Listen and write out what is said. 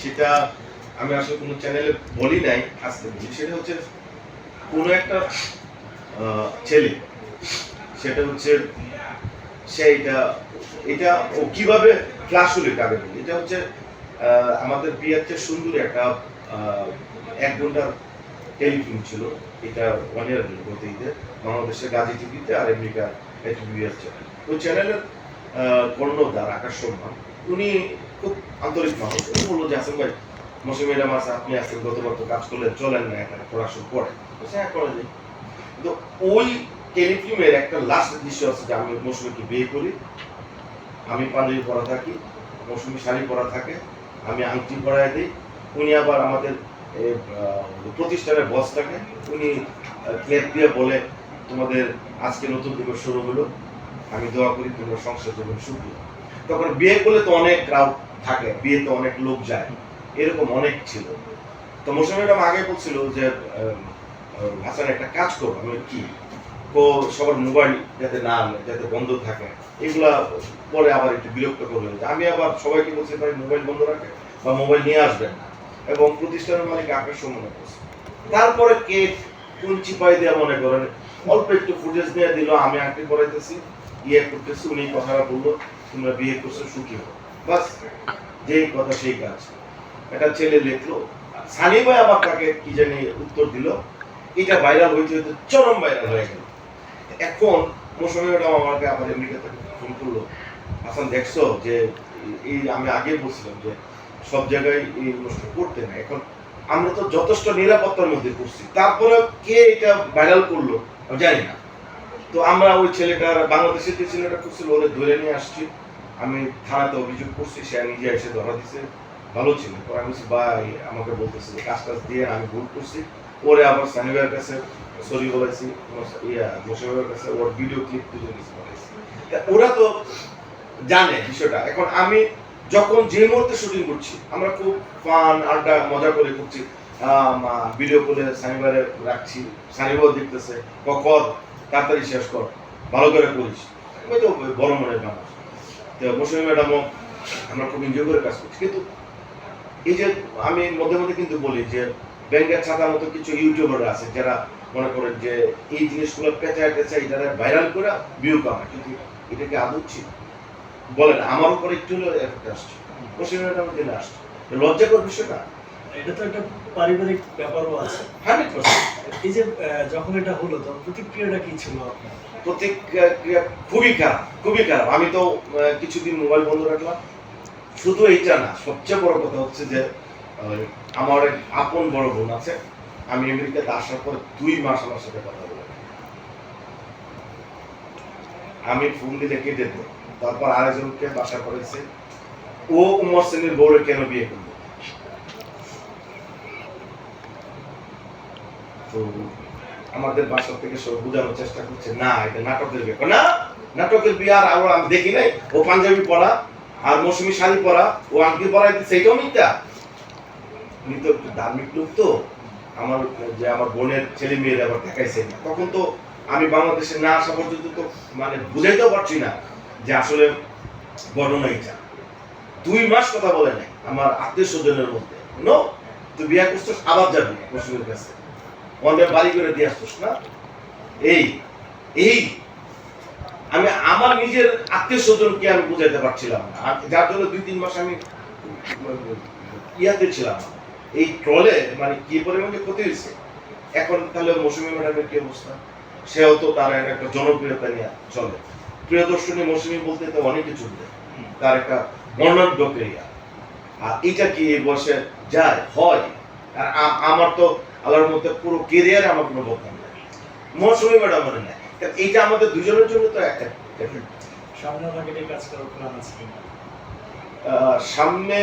সেটা আমি আসলে কোনো চ্যানেলে বলি নাই, আজকে বলি। সেটা হচ্ছে কোনো একটা ছেলে, সেটা হচ্ছে সে এটা এটা ও কীভাবে ফ্লাশ হলো এটা আগে বলি। এটা হচ্ছে আমাদের বিয়ের চেয়ে সুন্দর একটা এক ঘণ্টার টেলিফিল্ম ছিল। এটা ওয়ান ইয়ার গত ঈদে বাংলাদেশের গাজী টিভিতে আর আমেরিকার একটি বিয়ের চ্যানেল ওই চ্যানেলের কর্ণধার আকাশ সম্মান উনি খুব আন্তরিক মানুষ উনি বলল যে আসেন ভাই মৌসুমী ম্যাডাম আছে আপনি আছেন গতবার তো কাজ করলেন, চলেন না এখানে পড়াশোনা হ্যাঁ করে দিই তো ওই টেলিফিল্মের একটা লাস্ট দৃশ্য আছে যে, আমি মৌসুমীকে বিয়ে করি, আমি পাঞ্জাবি পরা থাকি, মৌসুমী শাড়ি পরা থাকে, আমি আংটি পরায় দিই, উনি আবার আমাদের প্রতিষ্ঠানের বস থাকে, উনি ক্লেপ দিয়ে বলে, তোমাদের আজকে নতুন দিবস শুরু হলো, আমি দোয়া করি তোমরা সংসার জীবন সুখী। তখন বিয়ে করলে তো অনেক ক্রাউড থাকে বিয়েতে অনেক লোক যায়। এরকম অনেক ছিল। তো মৌসুমী ম্যাডাম আগে বলছিল যে হাসান একটা কাজ করো। আমি কি? তো সবার মোবাইল যাতে না যাতে বন্ধ থাকে। এগুলা পরে আবার একটু বিরক্ত করবেন আমি আবার সবাইকে বলছি, ভাই মোবাইল বন্ধ রাখে বা মোবাইল নিয়ে আসবেন না। এবং প্রতিষ্ঠানের মালিক আকাশ মনে করছে। তারপরে কে কোন চিপাই দেওয়া মনে করেন? অল্প একটু ফুটেজ নিয়ে দিল, আমি আঁকড়ি পড়াইতেছি। ইয়ে করতেছি, উনি কথাটা বলল, তোমরা বিয়ে করছ, সুখী হো বাস, যেই কথা সেই কাজ। একটা ছেলে লিখলো সানি ভাই আবার তাকে কি জানি উত্তর দিল, এটা ভাইরাল হইতে হইতে চরম ভাইরাল হয়ে গেল। এখন মৌসুমী ম্যাডাম আমাকে আবার থেকে ফোন করল, হাসান, দেখছ যে এই আমি আগে বলছিলাম যে সব জায়গায় এই অনুষ্ঠান করতে না। এখন আমরা তো যথেষ্ট নিরাপত্তার মধ্যে করছি তারপরে কে এটা ভাইরাল করল, আমি জানি না। তো আমরা ওই ছেলেটার বাংলাদেশের যে ছেলেটা করছিল ওরে ধরে নিয়ে আসছি। আমি থানাতে অভিযোগ করছি সে নিজে এসে ধরা দিছে। ভালো ছিল। তো আমি বলছি, ভাই আমাকে বলতেছে যে কাজ টাজ দিয়ে আমি ভুল করছি। ওরে আবার সানিবার কাছে সরি বলেছি ইয়া মুসিমের কাছে ওর ভিডিও ক্লিপ নিয়েছি বলেছি ওরা তো জানে বিষয়টা। এখন আমি যখন যে মুহূর্তে শুটিং করছি আমরা খুব ফান আড্ডা মজা করে করছি। ভিডিও করে সানিবারে রাখছি সানিবাও দেখতেছে কখন তাড়াতাড়ি শেষ কর ভালো করে করিস। আমি তো বড় মনের মানুষ তো মৌসুমী ম্যাডামও আমরা খুব এনজয় করে কাজ করছি। কিন্তু এই যে আমি মধ্যে মধ্যে কিন্তু বলি যে ব্যাংকের ছাতার মতো কিছু ইউটিউবার আছে যারা মনে করেন যে এই জিনিসগুলো পেঁচায় পেঁচায় এটা ভাইরাল করে ভিউ কামায়। কিন্তু এটা কি আদৌ ছিল বলেন আমার উপর একটু হলেও এফেক্ট আসছে। মৌসুমী ম্যাডামের দিনে আসছে। লজ্জাকর বিষয়টা। এটা তো একটা পারিবারিক ব্যাপারও আছে। হান্ড্রেড পার্সেন্ট এই যে যখন এটা হলো, তখন প্রতিক্রিয়াটা কি ছিল প্রতিক্রিয়া খুবই খারাপ খুবই খারাপ। আমি তো কিছুদিন মোবাইল বন্ধ রাখলাম। শুধু এইটা না, সবচেয়ে বড় কথা হচ্ছে যে আমার এক আপন বড় বোন আছে। আমি আমেরিকাতে আসার পর দুই মাস আমার সাথে কথা বলে আমি ফোন দিলে কেটে দেবো তারপর আরেকজনকে বাসা করেছে। ও উমর সেনের বউরে কেন বিয়ে করল? তো আমাদের বাসা থেকে সব বোঝানোর চেষ্টা করছে, না, এটা নাটকের বিয়ে না, নাটকের বিয়ে আর আমরা আমি দেখি নাই। ও পাঞ্জাবি পরা আর মৌসুমি শাড়ি পরা ও আঙ্কি পরা সেইটাও মিথ্যা। উনি তো একটু ধার্মিক লোক তো। আমার, যে আমার বোনের ছেলে মেয়ের আবার দেখাইছে। না তখন তো আমি বাংলাদেশে না আসা পর্যন্ত তো মানে বুঝাইতেও পারছি না যে আসলে ঘটনা এটা দুই মাস কথা বলে নাই আমার আত্মীয় স্বজনের মধ্যে। নো, তুই বিয়ে করছিস, আবার যাবি মৌসুমের কাছে। আমাদের বাড়ি করে দিয়ে আসছিস না? এই এই, আমি আমার নিজের আত্মীয় স্বজনকে আমি বুঝাইতে পারছিলাম না। যার জন্য দুই তিন মাস আমি, ইয়াতে ছিলাম। এই ট্রলে মানে কি পরিমাণে ক্ষতি হয়েছে? এখন তাহলে মৌসুমী ম্যাডামের কি অবস্থা? সেও তো তার একটা জনপ্রিয়তা নিয়ে চলে। প্রিয় দর্শনী মৌসুমী বলতে তো অনেক চলবে তার একটা বর্ণাঢ্য ক্রিয়া। আর এটা কি এই বয়সে যায়? হয়? আর আমার তো আল্লাহর মধ্যে পুরো কেরিয়ারে আমার কোনো বদনাম নেই। মৌসুমি ম্যাডাম মনে নেয় কারণ এইটা আমাদের দুজনের জন্য তো একটা সামনে কাজ করার প্ল্যান আছে আহ, সামনে